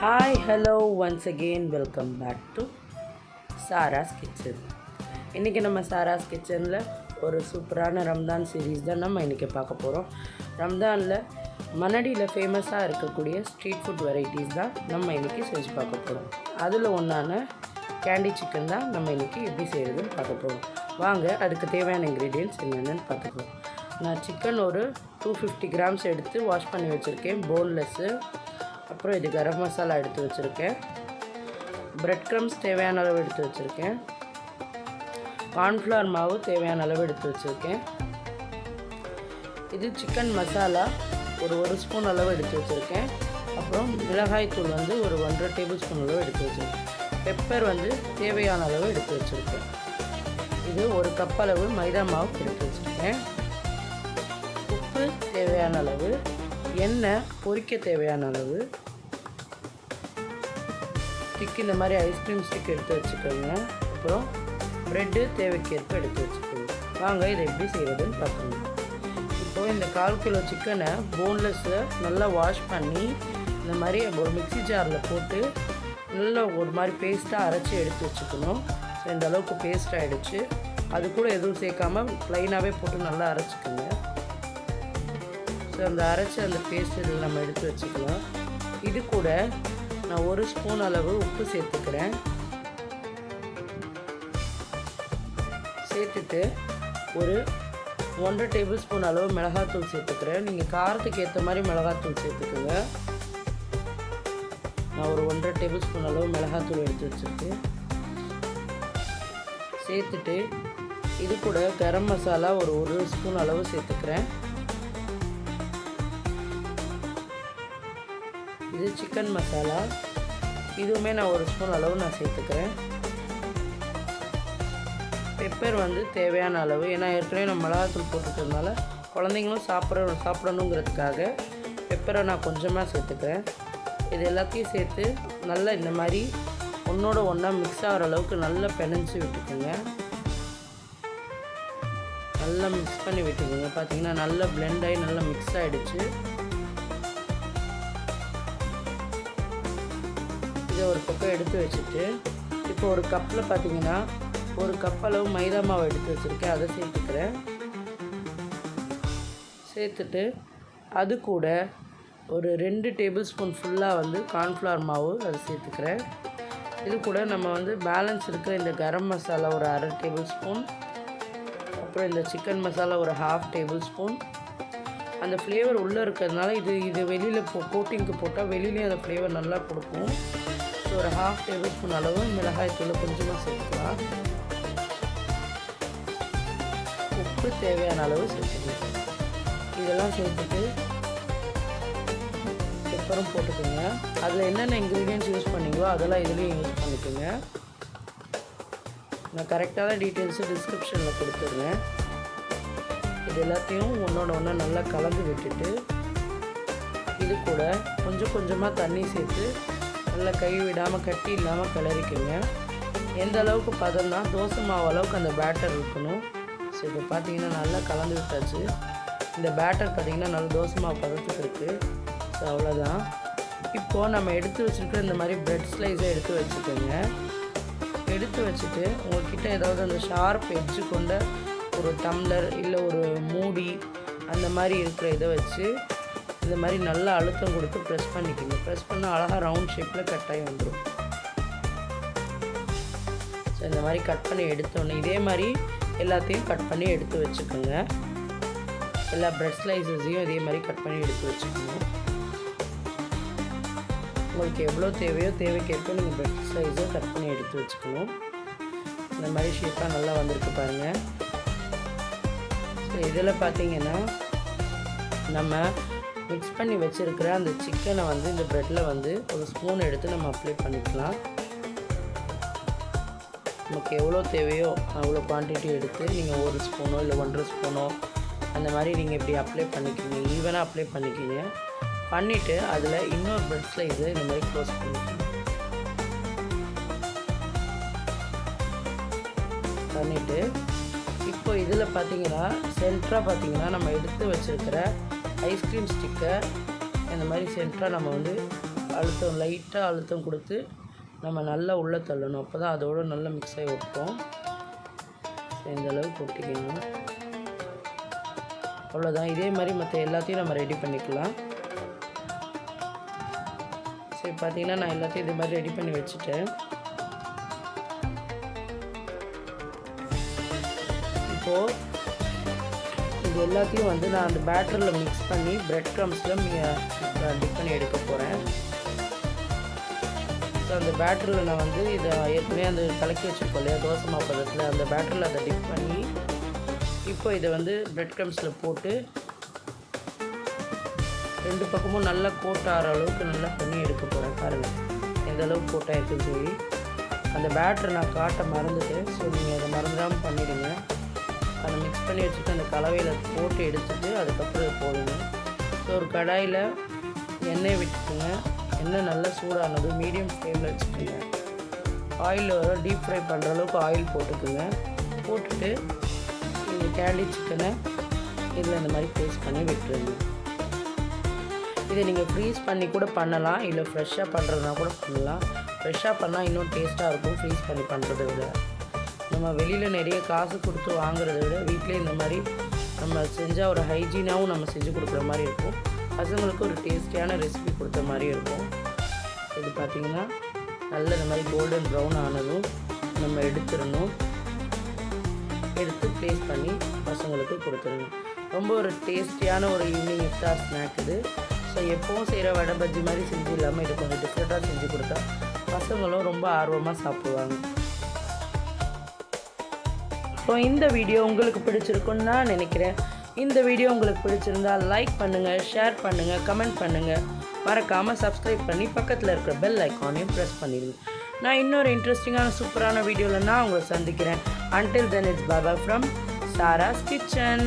Hi hello once again welcome back to Sara's kitchen இன்றைக்கி நம்ம சாராஸ் கிச்சனில் ஒரு சூப்பரான ரம்ஜான் சீரீஸ் தான் நம்ம இன்றைக்கி பார்க்க போகிறோம் ரம்ஜானில் மணடியில் ஃபேமஸாக இருக்கக்கூடிய ஸ்ட்ரீட் ஃபுட் வெரைட்டிஸ் தான் நம்ம இன்றைக்கி செஞ்சு பார்க்க போகிறோம் அதில் ஒன்றான கேண்டி சிக்கன் தான் நம்ம இன்றைக்கி எப்படி செய்கிறதுன்னு பார்க்க போகிறோம் வாங்க அதுக்கு தேவையான இன்க்ரீடியன்ட்ஸ் என்னென்னு பார்த்துக்கலாம் நான் சிக்கன் ஒரு டூ ஃபிஃப்டி கிராம்ஸ் எடுத்து வாஷ் பண்ணி வச்சுருக்கேன். போன்லெஸ்ஸு அப்புறம் இது கரம் மசாலா எடுத்து வச்சுருக்கேன். ப்ரெட் க்ரம்ஸ் தேவையான அளவு எடுத்து வச்சுருக்கேன். கார்ன்ஃப்ளவர் மாவு தேவையான அளவு எடுத்து வச்சுருக்கேன். இது சிக்கன் மசாலா ஒரு ஒரு ஸ்பூன் அளவு எடுத்து வச்சுருக்கேன். அப்புறம் மிளகாய் தூள் வந்து ஒரு ஒன்றரை டேபிள் ஸ்பூன் அளவு எடுத்து வச்சுருக்கேன். பெப்பர் வந்து தேவையான அளவு எடுத்து வச்சுருக்கேன். இது ஒரு கப் அளவு மைதா மாவு எடுத்து வச்சுருக்கேன். உப்பு தேவையான அளவு எண்ணெய் பொரிக்க தேவையான அளவு. ஸ்டிக் இந்த மாதிரி ஐஸ்கிரீம் ஸ்டிக் எடுத்து வச்சுக்கோங்க. அப்புறம் ப்ரெட்டு தேவைக்கேற்ப எடுத்து வச்சுக்கோங்க. வாங்க இதை எப்படி செய்கிறதுன்னு பார்க்கணும் இப்போது இந்த கால் கிலோ சிக்கனை போன்லெஸ்ஸில் நல்லா வாஷ் பண்ணி இந்த மாதிரி ஒரு மிக்ஸி ஜாரில் போட்டு நல்லா ஒரு மாதிரி பேஸ்ட்டாக அரைச்சி எடுத்து வச்சுக்கணும். ஸோ இந்த அளவுக்கு பேஸ்ட் ஆகிடுச்சு அது கூட எதுவும் சேர்க்காம ப்ளைனாகவே போட்டு நல்லா அரைச்சிக்கோங்க. ஸோ அந்த அரைச்ச அந்த பேஸ்ட் இதில் நம்ம எடுத்து வச்சுக்கலாம். இது கூட நான் ஒரு ஸ்பூன் அளவு உப்பு சேர்த்துக்கிறேன். சேர்த்துட்டு ஒரு ஒன்றரை டேபிள் ஸ்பூன் அளவு மிளகாத்தூள் சேர்த்துக்கிறேன். நீங்கள் காரத்துக்கு ஏற்ற மாதிரி மிளகாத்தூள் சேர்த்துக்குங்க. நான் ஒரு ஒன்றரை டேபிள் ஸ்பூன் அளவு மிளகாத்தூள் எடுத்து வச்சுருக்கேன். சேர்த்துட்டு இது கூட கரம் மசாலா ஒரு ஒரு ஸ்பூன் அளவு சேர்த்துக்கிறேன். இது சிக்கன் மசாலா இதுவுமே நான் ஒரு ஸ்பூன் அளவு நான் சேர்த்துக்கிறேன். பெப்பர் வந்து தேவையான அளவு. ஏன்னா ஏற்கனவே நம்ம மிளகாத்தூள் போட்டுக்கிறதுனால குழந்தைங்களும் சாப்பிட சாப்பிடணுங்கிறதுக்காக பெப்பரை நான் கொஞ்சமாக சேர்த்துக்கிறேன். இது எல்லாத்தையும் சேர்த்து நல்லா இந்த மாதிரி ஒன்றோட ஒன்றா மிக்ஸ் ஆகிற அளவுக்கு நல்லா பிணைஞ்சு விட்டுக்குங்க. நல்லா மிக்ஸ் பண்ணி விட்டுக்குங்க. பார்த்தீங்கன்னா நல்லா பிளெண்ட் ஆகி நல்லா மிக்ஸ் ஆகிடுச்சு இதை ஒரு பக்கம் எடுத்து வச்சுட்டு இப்போ ஒரு கப்பில் பார்த்தீங்கன்னா ஒரு கப் அளவு மைதா மாவு எடுத்து வச்சுருக்கேன். அதை சேர்த்துக்கிறேன். சேர்த்துட்டு அது கூட ஒரு ரெண்டு டேபிள் ஸ்பூன் ஃபுல்லாக வந்து கார்ன்ஃப்ளவர் மாவு அதை சேர்த்துக்கிறேன். இது கூட நம்ம வந்து பேலன்ஸ் இருக்கிற இந்த கரம் மசாலா ஒரு அரை டேபிள் ஸ்பூன் அப்புறம் இந்த சிக்கன் மசாலா ஒரு ஹாஃப் டேபிள் ஸ்பூன். அந்த ஃப்ளேவர் உள்ளே இருக்கிறதுனால இது இது வெளியில் போ கோட்டிங்க்கு போட்டால் வெளியிலையும் அந்த ஃப்ளேவர் நல்லா கொடுக்கும். ஒரு ஹாஃப் டேபிள் ஸ்பூன் அளவு மிளகாய் தூள் கொஞ்சமாக சேர்த்துக்கலாம். உப்பு தேவையான அளவு சேர்த்துக்கலாம். இதெல்லாம் சேர்த்துட்டு பெப்பரும் போட்டுக்கோங்க. அதில் என்னென்ன இன்க்ரீடியன்ஸ் யூஸ் பண்ணீங்களோ அதெல்லாம் இதுலேயும் யூஸ் பண்ணிக்கோங்க. நான் கரெக்டான டீட்டெயில்ஸு டிஸ்கிரிப்ஷனில் கொடுத்துருங்க இது எல்லாத்தையும் ஒன்றோட ஒன்று நல்லா கலந்து விட்டுட்டு இது கூட கொஞ்சம் கொஞ்சமாக தண்ணி சேர்த்து நல்லா கை விடாமல் கட்டி இல்லாமல் கிளறிக்குங்க. எந்த அளவுக்கு பதம்னா தோசை மாவு அளவுக்கு அந்த பேட்டர் இருக்கணும். ஸோ இப்போ பார்த்தீங்கன்னா நல்லா கலந்து விட்டாச்சு. இந்த பேட்டர் பார்த்தீங்கன்னா நல்லா தோசை மாவு பதத்துக்கு இருக்குது ஸோ அவ்வளோதான் இப்போது நம்ம எடுத்து வச்சுருக்கிற இந்த மாதிரி ப்ரெட் ஸ்லைஸை எடுத்து வச்சுக்கோங்க. எடுத்து வச்சுட்டு உங்கள்கிட்ட ஏதாவது அந்த ஷார்ப் எட்ஜு கொண்ட ஒரு டம்ளர் இல்லை ஒரு மூடி அந்த மாதிரி இருக்கிற இதை வச்சு இந்த மாதிரி நல்லா அழுத்தம் கொடுத்து ப்ரெஸ் பண்ணிக்கோங்க. ப்ரெஸ் பண்ணால் அழகாக ரவுண்ட் ஷேப்பில் கட்டாகி வந்துடும் ஸோ இந்த மாதிரி கட் பண்ணி எடுத்தோன்னே இதே மாதிரி எல்லாத்தையும் கட் பண்ணி எடுத்து வச்சுக்கோங்க. எல்லா ப்ரெட் ஸ்லைசஸையும் இதே மாதிரி கட் பண்ணி எடுத்து வச்சுக்கணும் உங்களுக்கு எவ்வளோ தேவையோ தேவைக்கேற்ப நீங்கள் ப்ரெட் ஸ்லைஸும் கட் பண்ணி எடுத்து வச்சுக்கணும். இந்த மாதிரி ஷேப்பாக நல்லா வந்திருக்கு பாருங்கள் ஸோ இதில் பார்த்தீங்கன்னா நம்ம மிக்ஸ் பண்ணி வச்சுருக்கிற அந்த சிக்கனை வந்து இந்த ப்ரெட்டில் வந்து ஒரு ஸ்பூன் எடுத்து நம்ம அப்ளை பண்ணிக்கலாம். நமக்கு எவ்வளோ தேவையோ அவ்வளோ குவான்டிட்டி எடுத்து நீங்கள் ஒரு ஸ்பூனோ இல்லை ஒன்றரை ஸ்பூனோ அந்த மாதிரி நீங்கள் இப்படி அப்ளை பண்ணிக்கிங்க ஈவனாக அப்ளை பண்ணிக்கிங்க பண்ணிவிட்டு அதில் இன்னொரு ப்ரெட் இது இந்த மாதிரி க்ளோஸ் பண்ணிக்கணும் பண்ணிவிட்டு இப்போ இதில் பார்த்தீங்கன்னா சென்டராக பார்த்தீங்கன்னா நம்ம எடுத்து வச்சுருக்கிற ஐஸ்கிரீம் ஸ்டிக்கை இந்த மாதிரி சென்டராக நம்ம வந்து அழுத்தம் லைட்டாக அழுத்தம் கொடுத்து நம்ம நல்லா உள்ளே தள்ளணும். அப்போ தான் அதோட நல்லா மிக்ஸ் ஆகி வைப்போம் ஸோ இந்த அளவுக்கு ஒட்டிக்கணும். அவ்வளோதான் இதே மாதிரி மற்ற எல்லாத்தையும் நம்ம ரெடி பண்ணிக்கலாம். சரி பார்த்தீங்கன்னா நான் எல்லாத்தையும் இதே மாதிரி ரெடி பண்ணி வச்சுட்டேன். இப்போது இது எல்லாத்தையும் வந்து நான் அந்த பேட்டரில் மிக்ஸ் பண்ணி பிரெட் க்ரம்ஸில் டிப் பண்ணி எடுக்க போகிறேன் ஸோ அந்த பேட்டரியில் நான் வந்து இதை ஏற்கனவே அந்த கலக்கி வச்சுருக்கோம் இல்லையா தோசை மாப்பதத்தில் அந்த பேட்டரில் அதை டிப் பண்ணி இப்போ இதை வந்து பிரெட் க்ரம்ஸில் போட்டு ரெண்டு பக்கமும் நல்லா கோட் ஆகிற அளவுக்கு நல்லா பண்ணி எடுக்க போகிறேன் பாருங்கள் எந்த அளவுக்கு கோட்டாக இருக்குன்னு சொல்லி. அந்த பேட்டரை நான் காட்ட மறந்துட்டேன். ஸோ நீங்கள் அதை மறந்துடாமல் பண்ணிவிடுங்க அதை மிக்ஸ் பண்ணி வச்சுட்டு அந்த கலவையில் போட்டு எடுத்துட்டு அதுக்கப்புறம் போடுங்க ஸோ ஒரு கடாயில் எண்ணெய் விட்டுக்குங்க. எண்ணெய் நல்லா சூடானது மீடியம் ஃப்ளேமில் வச்சுக்கோங்க. ஆயில் வர டீப் ஃப்ரை பண்ணுற அளவுக்கு ஆயில் போட்டுக்குங்க. போட்டுட்டு இந்த கேண்டி சிக்கனை இதில் இந்த மாதிரி பேஸ்ட் பண்ணி விட்டுருங்க. இதை நீங்கள் ஃப்ரீஸ் பண்ணி கூட பண்ணலாம். இல்லை ஃப்ரெஷ்ஷாக பண்ணுறதுனா கூட பண்ணலாம். ஃப்ரெஷ்ஷாக பண்ணால் இன்னும் டேஸ்ட்டாக இருக்கும். ஃப்ரீஸ் பண்ணி பண்ணுறது விட. நம்ம வெளியில் நிறைய காசு கொடுத்து வாங்குறத விட வீட்டிலே இந்த மாதிரி நம்ம செஞ்சால் ஒரு ஹைஜீனாகவும் நம்ம செஞ்சு கொடுக்குற மாதிரி இருக்கும். பசங்களுக்கு ஒரு டேஸ்டியான ரெசிபி கொடுத்த மாதிரி இருக்கும். இது பார்த்திங்கன்னா நல்ல இந்த மாதிரி கோல்டன் ப்ரௌன் ஆனதும் நம்ம எடுத்துடணும். எடுத்து ப்ளேஸ் பண்ணி பசங்களுக்கு கொடுத்துருங்க ரொம்ப ஒரு டேஸ்டியான ஒரு ஈவினிங் இஃப்தார் ஸ்நாக் இது. ஸோ எப்போவும் செய்கிற வடை பஜ்ஜி மாதிரி செஞ்சு இல்லாமல் இது கொஞ்சம் டிஃப்ரெண்ட்டாக செஞ்சு கொடுத்தா பசங்களும் ரொம்ப ஆர்வமாக சாப்பிடுவாங்க. ஸோ இந்த வீடியோ உங்களுக்கு பிடிச்சிருக்குன்னு நான் நினைக்கிறேன். இந்த வீடியோ உங்களுக்கு பிடிச்சிருந்தா லைக் பண்ணுங்கள் ஷேர் பண்ணுங்கள் கமெண்ட் பண்ணுங்கள் மறக்காமல் சப்ஸ்கிரைப் பண்ணி பக்கத்தில் இருக்கிற பெல் ஐக்கானையும் ப்ரெஸ் பண்ணிடுங்க. நான் இன்னொரு இன்ட்ரெஸ்டிங்கான சூப்பரான வீடியோவில் நான் உங்களை சந்திக்கிறேன். Until then it's Baba from Sara's kitchen